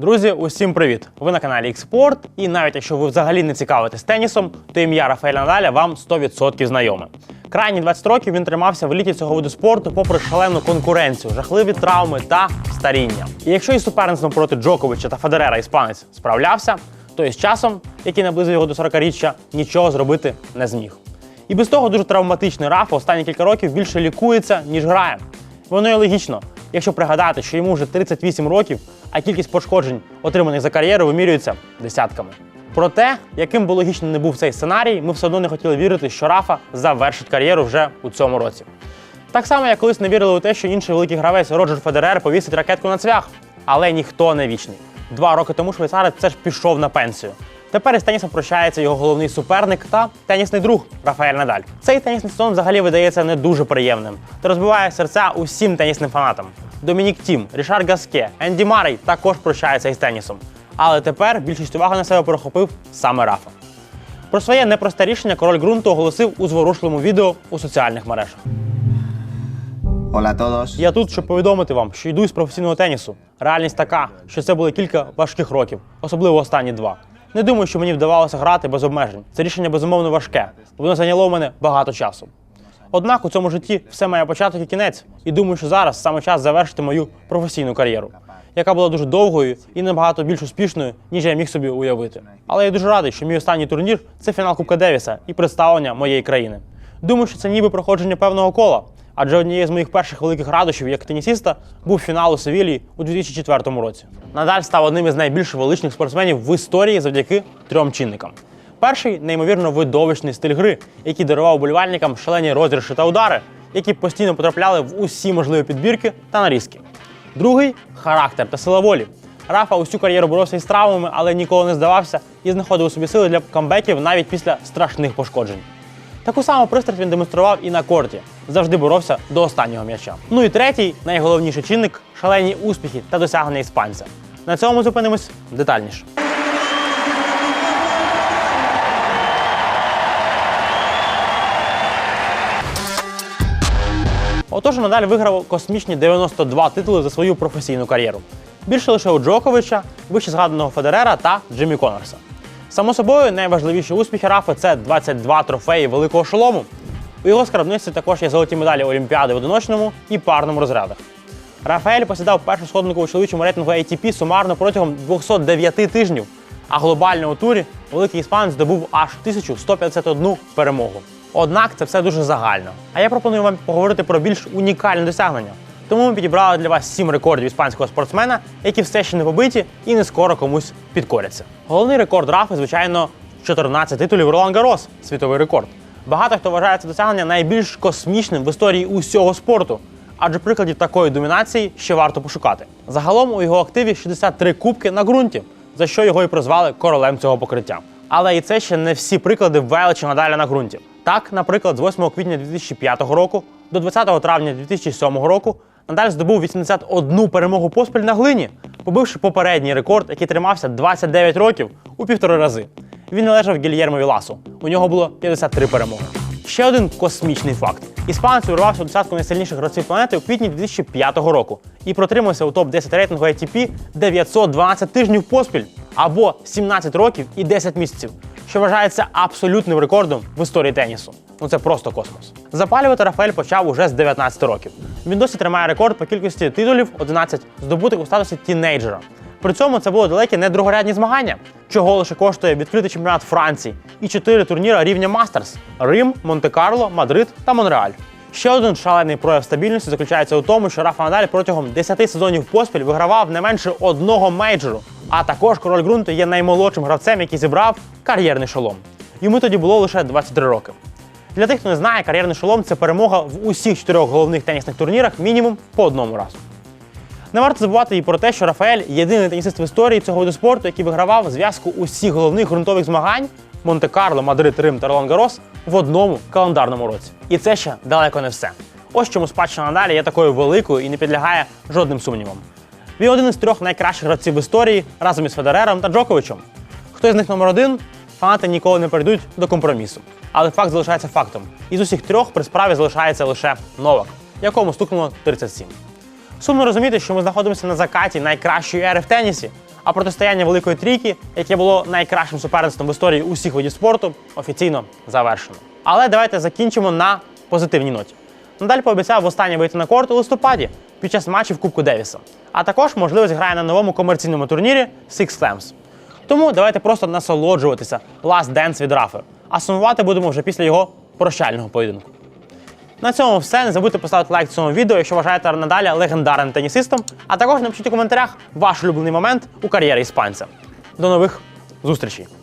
Друзі, усім привіт! Ви на каналі Xport, і навіть якщо ви взагалі не цікавитесь тенісом, то ім'я Рафаеля Надаля вам 100% знайоме. Крайні 20 років він тримався в еліті цього виду спорту попри шалену конкуренцію, жахливі травми та старіння. І якщо із суперництвом проти Джоковича та Федерера іспанець справлявся, то із часом, який наблизив його до 40-річчя, нічого зробити не зміг. І без того дуже травматичний Рафа останні кілька років більше лікується, ніж грає. Воно і логічно, якщо пригадати, що йому вже 38 років, а кількість пошкоджень, отриманих за кар'єру, вимірюється десятками. Проте, яким би логічно не був цей сценарій, ми все одно не хотіли вірити, що Рафа завершить кар'єру вже у цьому році. Так само, як колись не вірили у те, що інший великий гравець Роджер Федерер повісить ракетку на цвях. Але ніхто не вічний. Два роки тому швейцарець все ж пішов на пенсію. Тепер із тенісом прощається його головний суперник та тенісний друг Рафаель Надаль. Цей тенісний сезон взагалі видається не дуже приємним та розбиває серця усім тенісним фанатам. Домінік Тім, Рішар Гаске, Енді Марей також прощаються із тенісом. Але тепер більшість уваги на себе перехопив саме Рафа. Про своє непросте рішення король ґрунту оголосив у зворушливому відео у соціальних мережах. Hola todos. Я тут, щоб повідомити вам, що йду з професійного тенісу. Реальність така, що це були кілька важких років, особливо останні два. Не думаю, що мені вдавалося грати без обмежень. Це рішення безумовно важке. Воно зайняло в мене багато часу. Однак у цьому житті все має початок і кінець, і думаю, що зараз саме час завершити мою професійну кар'єру, яка була дуже довгою і набагато більш успішною, ніж я міг собі уявити. Але я дуже радий, що мій останній турнір це фінал Кубка Девіса і представлення моєї країни. Думаю, що це ніби проходження певного кола, адже однією з моїх перших великих радощів як тенісіста був фінал у Севілії у 2004 році. Надаль став одним із найбільш величних спортсменів в історії завдяки трьом чинникам. Перший неймовірно видовищний стиль гри, який дарував болівальникам шалені розріші та удари, які постійно потрапляли в усі можливі підбірки та нарізки. Другий характер та сила волі. Рафа усю кар'єру боровся із травмами, але ніколи не здавався і знаходив у собі сили для камбеків навіть після страшних пошкоджень. Таку саму пристрасть він демонстрував і на корті, завжди боровся до останнього м'яча. Ну і третій, найголовніший чинник шалені успіхи та досягнення іспанця. На цьому зупинимось детальніше. Отож, Надаль виграв космічні 92 титули за свою професійну кар'єру. Більше лише у Джоковича, вище згаданого Федерера та Джиммі Коннорса. Само собою, найважливіші успіхи Рафи це 22 трофеї великого шолому. У його скарбниці також є золоті медалі Олімпіади в одиночному і парному розрядах. Рафаель посідав першу сходинку у чоловічому рейтингу ATP сумарно протягом 209 тижнів, а глобально у турі великий іспанець здобув аж 1151 перемогу. Однак це все дуже загально. А я пропоную вам поговорити про більш унікальне досягнення. Тому ми підібрали для вас 7 рекордів іспанського спортсмена, які все ще не побиті і не скоро комусь підкоряться. Головний рекорд Рафи, звичайно, 14 титулів Ролан Гарос, світовий рекорд. Багато хто вважає це досягнення найбільш космічним в історії усього спорту, адже прикладів такої домінації ще варто пошукати. Загалом у його активі 63 кубки на ґрунті, за що його і прозвали королем цього покриття. Але і це ще не всі приклади величі Надаля на ґрунті. Так, наприклад, з 8 квітня 2005 року до 20 травня 2007 року Надаль здобув 81 перемогу поспіль на глині, побивши попередній рекорд, який тримався 29 років у півтори рази. Він належав Гільєрмові Ласу. У нього було 53 перемоги. Ще один космічний факт: іспанець увірвався у десятку найсильніших гравців планети у квітні 2005 року і протримався у топ-10 рейтингу ATP 912 тижнів поспіль або 17 років і 10 місяців, що вважається абсолютним рекордом в історії тенісу. Ну це просто космос. Запалювати Рафаель почав уже з 19 років. Він досі тримає рекорд по кількості титулів 11, здобутих у статусі тінейджера. При цьому це були далекі не другорядні змагання, чого лише коштує відкритий чемпіонат Франції і чотири турніри рівня Мастерс: Рим, Монте-Карло, Мадрид та Монреаль. Ще один шалений прояв стабільності заключається у тому, що Рафа Надаль протягом 10 сезонів поспіль вигравав не менше одного мейджору. А також король ґрунту є наймолодшим гравцем, який зібрав кар'єрний шолом. Йому тоді було лише 23 роки. Для тих, хто не знає, кар'єрний шолом це перемога в усіх чотирьох головних тенісних турнірах мінімум по одному разу. Не варто забувати і про те, що Рафаель єдиний тенісист в історії цього виду спорту, який вигравав зв'язку усіх головних ґрунтових змагань Монте-Карло, Мадрид, Рим та Ролан Гарос в одному календарному році. І це ще далеко не все. Ось чому спадщина Надалі є такою великою і не підлягає жодним сумнівам. Він один із трьох найкращих гравців в історії разом із Федерером та Джоковичем. Хто з них номер один, фанати ніколи не перейдуть до компромісу. Але факт залишається фактом. Із усіх трьох при справі залишається лише Новак, якому стукнуло 37. Сумно розуміти, що ми знаходимося на закаті найкращої ери в тенісі, А протистояння Великої Трійки, яке було найкращим суперництвом в історії усіх видів спорту, офіційно завершено. Але давайте закінчимо на позитивній ноті. Надаль пообіцяв востаннє вийти на корт у листопаді під час матчів Кубку Девіса. А також можливість грає на новому комерційному турнірі Six Slams. Тому давайте просто насолоджуватися Last Dance від Рафи, а сумувати будемо вже після його прощального поєдинку. На цьому все. Не забудьте поставити лайк цьому відео, якщо вважаєте надалі легендарним тенісистом. А також напишіть у коментарях ваш улюблений момент у кар'єрі іспанця. До нових зустрічей!